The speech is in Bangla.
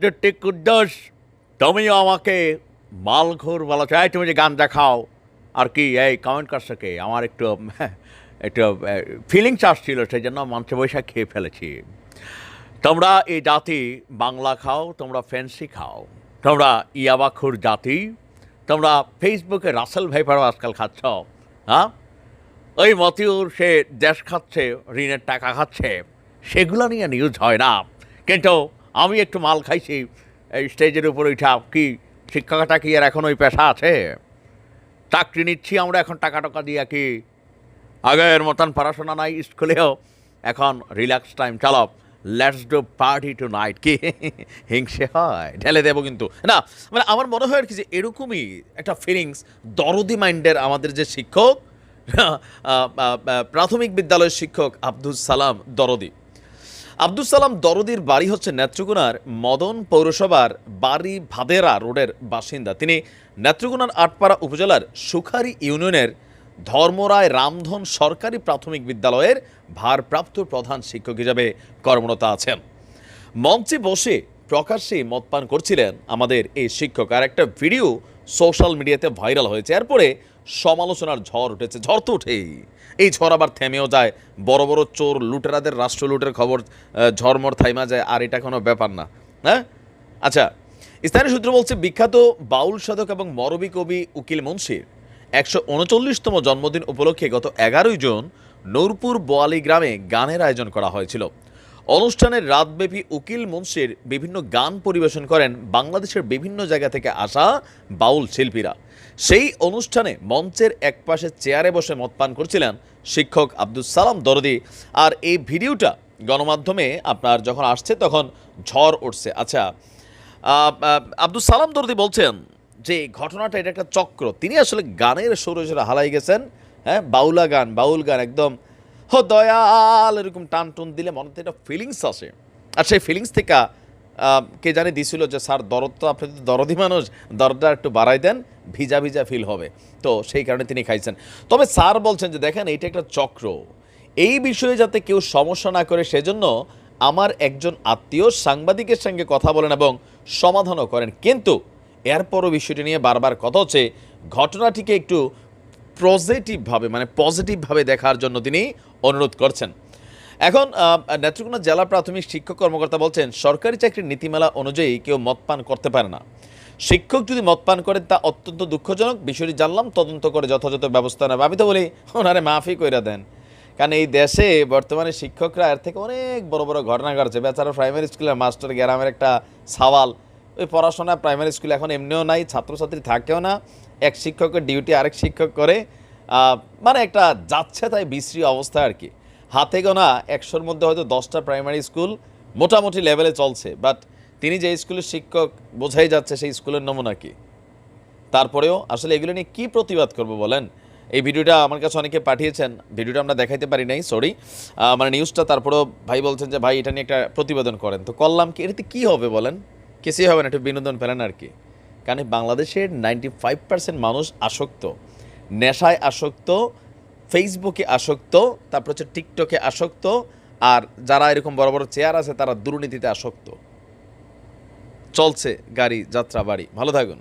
যে কুদ্দোস তুমিও আমাকে মালঘোর বলা চাই তুমি যে গান দেখাও, আর কি, এই কমেন্ট করছ আমার একটু একটু ফিলিংস আসছিল সেই জন্য মঞ্চে বৈশা খেয়ে ফেলেছি। তোমরা এই জাতি বাংলা খাও, তোমরা ফ্যান্সি খাও। তোমরা ইয়াবাখুর জাতি, তোমরা ফেসবুকে রাসেল ভাইপারও আজকাল খাচ্ছ হ্যাঁ? ওই মতিউর, সে দেশ খাচ্ছে, ঋণের টাকা খাচ্ছে, সেগুলো নিয়ে নিউজ হয় না। কিন্তু আমি একটু মাল খাইছি, এই স্টেজের উপর ওইটা কি শিক্ষকতা কি আর এখন ওই পেশা আছে? চাকরি নিচ্ছি, আমরা এখন টাকা টাকা দিয়ে কি? আগের মতন পড়াশোনা নাই স্কুলেও, এখন রিল্যাক্স টাইম চালাও let's do party tonight কি? হিংসে হয়, ঢেলে দেবো কিন্তু। না মানে আমার মনে হয় আর কি যে এরকমই একটা ফিলিংস দরদি মাইন্ডের আমাদের যে শিক্ষক প্রাথমিক বিদ্যালয়ের শিক্ষক আব্দুল সালাম দরদি। আব্দুল সালাম দরদির বাড়ি হচ্ছে নেত্রকোনার মদন পৌরসভার বাড়ি ভাদেরা রোডের বাসিন্দা। তিনি নেত্রকোনার আটপাড়া উপজেলার সুখারি ইউনিয়নের ধর্মরায় রামধন সরকারি প্রাথমিক বিদ্যালয়ের ভারপ্রাপ্ত প্রধান শিক্ষক হিসাবে কর্মরত আছেন। মঞ্চে বসে প্রকাশ্যে মদপান করছিলেন আমাদের এই শিক্ষক। আর একটা ভিডিও সোশ্যাল মিডিয়াতে ভাইরাল হয়েছে। এরপরে সমালোচনার ঝড় উঠেছে ঝড় তো উঠেই এই ঝড় আবার থেমেও যায় বড় বড় চোর লুটেরাদের রাষ্ট্র লুটের খবর আহ, ঝড়মড় থাইমা যায় আর এটা কোনো ব্যাপার না হ্যাঁ? আচ্ছা স্থানীয় সূত্র বলছে বিখ্যাত বাউল সাধক এবং মরবী কবি উকিল মুন্সির একশো উনচল্লিশতম জন্মদিন উপলক্ষে গত এগারোই জুন নূরপুর বোয়ালি গ্রামে গানের আয়োজন করা হয়েছিল। অনুষ্ঠানের রাতব্যাপী উকিল মুন্সির বিভিন্ন গান পরিবেশন করেন বাংলাদেশের বিভিন্ন জায়গা থেকে আসা বাউল শিল্পীরা। সেই অনুষ্ঠানে মঞ্চের একপাশে চেয়ারে বসে মদ পান করছিলেন শিক্ষক আব্দুল সালাম দরদি। আর এই ভিডিওটা গণমাধ্যমে আপনার যখন আসছে তখন ঝড় উঠছে। আচ্ছা আব্দুল সালাম দরদি বলছেন যে ঘটনাটা এটা একটা চক্র। তিনি আসলে গানের সৌরজেরা হালাই গেছেন হ্যাঁ? বাউলা গান, বাউল গান, একদম হো দয়াল, এরকম টান টুন দিলে মনে একটা ফিলিংস আসে। আর সেই ফিলিংস থেকে কে জানি দিছিল যে, স্যার, দরদ তো আপনি তো দরদি মানুষ, দরদটা একটু বাড়াই দেন, ভিজা ভিজা ফিল হবে। তো সেই কারণে তিনি খাইছেন। তবে স্যার বলছেন যে, দেখেন, এইটা একটা চক্র। এই বিষয়ে যাতে কেউ সমস্যা না করে, সেজন্য আমার একজন আত্মীয় সাংবাদিকের সঙ্গে কথা বলেন এবং সমাধানও করেন। কিন্তু এরপরও বিষয়টি নিয়ে বারবার কথা হচ্ছে। ঘটনাটিকে একটু পজিটিভভাবে মানে পজিটিভভাবে দেখার জন্য তিনি অনুরোধ করছেন। এখন নেত্রকোনা জেলা প্রাথমিক শিক্ষক কর্মকর্তা বলছেন, সরকারি চাকরির নীতিমালা অনুযায়ী কেউ মদপান করতে পারে না। শিক্ষক যদি মদপান করেন, তা অত্যন্ত দুঃখজনক। বিষয়টি জানলাম, তদন্ত করে যথাযথ ব্যবস্থা নেবে আমি তো বলি ওনারে মাফি কইরা দেন। কারণ এই দেশে বর্তমানে শিক্ষকরা এর থেকে অনেক বড় বড় ঘটনা ঘটছে। বেচারা প্রাইমারি স্কুলের মাস্টার গ্রামের একটা সাওয়াল। ওই পড়াশোনা প্রাইমারি স্কুলে এখন এমনিও নাই, ছাত্রছাত্রী থাকেও না। এক শিক্ষকের ডিউটি আরেক শিক্ষক করে। মানে একটা যাচ্ছে তাই বিশ্রী অবস্থা আর কি। হাতে গোনা একশোর মধ্যে হয়তো দশটা প্রাইমারি স্কুল মোটামুটি লেভেলে চলছে বাট তিনি যে স্কুলের শিক্ষক বোঝাই যাচ্ছে সেই স্কুলের নমুনা কি? তারপরেও আসলে এগুলো নিয়ে কী প্রতিবাদ করব বলেন? এই ভিডিওটা আমার কাছে অনেকে পাঠিয়েছেন, ভিডিওটা আমরা দেখাইতে পারি নাই সরি মানে নিউজটা তারপরেও ভাই বলছেন যে, ভাই, এটা নিয়ে একটা প্রতিবেদন করেন। তো করলাম কি? এটাতে কী হবে বলেন? কিছুই হবে না, একটু বিনোদন ফেলেন আর কি। কারণ বাংলাদেশের নাইনটি ফাইভ পার্সেন্ট মানুষ আসক্ত, নেশায় আসক্ত ফেসবুকে আসক্ত, তারপর হচ্ছে টিকটকে আসক্ত, আর যারা এরকম বড় বড় চেয়ার আছে, তারা দুর্নীতিতে আসক্ত। চলছে গাড়ি, যাত্রা, বাড়ি। ভালো থাকুন।